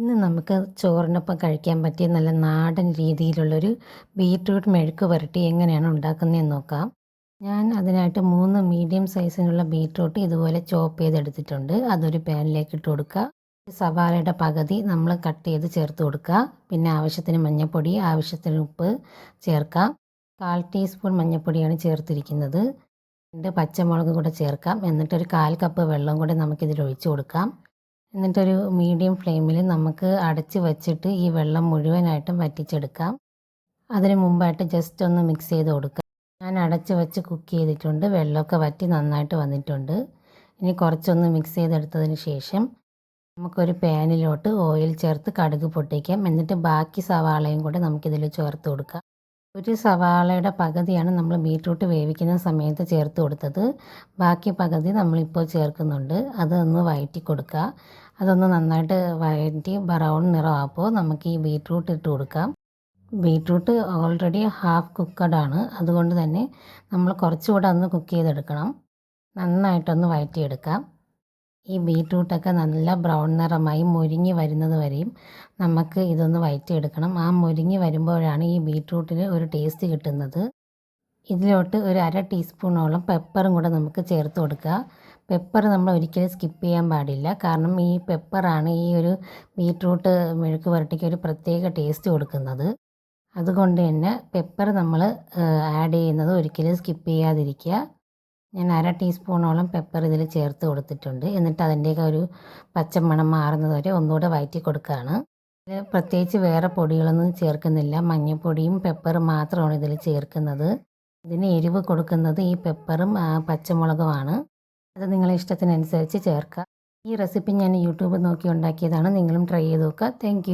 ഇന്ന് നമുക്ക് ചോറിനൊപ്പം കഴിക്കാൻ പറ്റിയ നല്ല നാടൻ രീതിയിലുള്ളൊരു ബീറ്റ്റൂട്ട് മെഴുക്ക് പുരട്ടി എങ്ങനെയാണ് ഉണ്ടാക്കുന്നതെന്ന് നോക്കാം. ഞാൻ അതിനായിട്ട് മൂന്ന് മീഡിയം സൈസിനുള്ള ബീറ്റ്റൂട്ട് ഇതുപോലെ ചോപ്പ് ചെയ്തെടുത്തിട്ടുണ്ട്. അതൊരു പാനിലേക്ക് ഇട്ട് കൊടുക്കുക. സവാളയുടെ പകുതി നമ്മൾ കട്ട് ചെയ്ത് ചേർത്ത് കൊടുക്കുക. പിന്നെ ആവശ്യത്തിന് മഞ്ഞൾപ്പൊടി ആവശ്യത്തിന് ഉപ്പ് ചേർക്കാം. കാൽ ടീസ്പൂൺ മഞ്ഞൾപ്പൊടിയാണ് ചേർത്തിരിക്കുന്നത്. രണ്ട് പച്ചമുളക് കൂടെ ചേർക്കാം. എന്നിട്ടൊരു കാൽ കപ്പ് വെള്ളം കൂടെ നമുക്കിതിൽ ഒഴിച്ചു കൊടുക്കാം. എന്നിട്ടൊരു മീഡിയം ഫ്ലെയിമിൽ നമുക്ക് അടച്ച് വച്ചിട്ട് ഈ വെള്ളം മുഴുവനായിട്ടും വറ്റിച്ചെടുക്കാം. അതിന് മുമ്പായിട്ട് ജസ്റ്റ് ഒന്ന് മിക്സ് ചെയ്ത് കൊടുക്കാം. ഞാൻ അടച്ച് വെച്ച് കുക്ക് ചെയ്തിട്ടുണ്ട്. വെള്ളമൊക്കെ വറ്റി നന്നായിട്ട് വന്നിട്ടുണ്ട്. ഇനി കുറച്ചൊന്ന് മിക്സ് ചെയ്തെടുത്തതിന് ശേഷം നമുക്കൊരു പാനിലോട്ട് ഓയിൽ ചേർത്ത് കടുക് പൊട്ടിക്കാം. എന്നിട്ട് ബാക്കി സവാളയും കൂടെ നമുക്കിതിൽ ചേർത്ത് കൊടുക്കാം. ഒരു സവാളയുടെ പകുതിയാണ് നമ്മൾ ബീട്രൂട്ട് വേവിക്കുന്ന സമയത്ത് ചേർത്ത് കൊടുത്തത്. ബാക്കി പകുതി നമ്മളിപ്പോൾ ചേർക്കുന്നുണ്ട്. അതൊന്ന് വഴറ്റി കൊടുക്കുക. അതൊന്ന് നന്നായിട്ട് വഴറ്റി ബ്രൗൺ നിറമാകുമ്പോൾ നമുക്ക് ഈ ബീട്രൂട്ട് ഇട്ട് കൊടുക്കാം. ബീട്രൂട്ട് ഓൾറെഡി ഹാഫ് കുക്കഡ് ആണ്. അതുകൊണ്ട് തന്നെ നമ്മൾ കുറച്ചുകൂടെ ഒന്ന് കുക്ക് ചെയ്തെടുക്കണം. നന്നായിട്ടൊന്ന് വഴറ്റിയെടുക്കാം ഈ ബീട്രൂട്ടൊക്കെ നല്ല ബ്രൗൺ നിറമായി മുരിഞ്ഞ് വരുന്നത് വരെയും നമുക്ക് ഇതൊന്ന് വയറ്റിയെടുക്കണം. ആ മുരിഞ്ഞ് വരുമ്പോഴാണ് ഈ ബീട്രൂട്ടിന് ഒരു ടേസ്റ്റ് കിട്ടുന്നത്. ഇതിലോട്ട് ഒരു അര ടീസ്പൂണോളം പെപ്പറും കൂടെ നമുക്ക് ചേർത്ത് കൊടുക്കുക. പെപ്പർ നമ്മൾ ഒരിക്കലും സ്കിപ്പ് ചെയ്യാൻ പാടില്ല. കാരണം ഈ പെപ്പറാണ് ഈ ഒരു ബീട്രൂട്ട് മെഴുക്ക് പുരട്ടിക്ക് ഒരു പ്രത്യേക ടേസ്റ്റ് കൊടുക്കുന്നത്. അതുകൊണ്ട് തന്നെ പെപ്പർ നമ്മൾ ആഡ് ചെയ്യുന്നത് ഒരിക്കലും സ്കിപ്പ് ചെയ്യാതിരിക്കുക. ഞാൻ അര ടീസ്പൂണോളം പെപ്പർ ഇതിൽ ചേർത്ത് കൊടുത്തിട്ടുണ്ട്. എന്നിട്ട് അതിന്റെയൊക്കെ ഒരു പച്ചമണം മാറുന്നത് വരെ ഒന്നുകൂടെ വയറ്റി കൊടുക്കുകയാണ് പ്രത്യേകിച്ച് വേറെ പൊടികളൊന്നും ചേർക്കുന്നില്ല. മഞ്ഞൾപ്പൊടിയും പെപ്പറും മാത്രമാണ് ഇതിൽ ചേർക്കുന്നത്. ഇതിന് എരിവ് കൊടുക്കുന്നത് ഈ പെപ്പറും പച്ചമുളകുമാണ്. അത് നിങ്ങളെ ഇഷ്ടത്തിനനുസരിച്ച് ചേർക്കുക ഈ റെസിപ്പി ഞാൻ യൂട്യൂബ് നോക്കി ഉണ്ടാക്കിയതാണ്. നിങ്ങളും ട്രൈ ചെയ്ത് നോക്കുക. താങ്ക്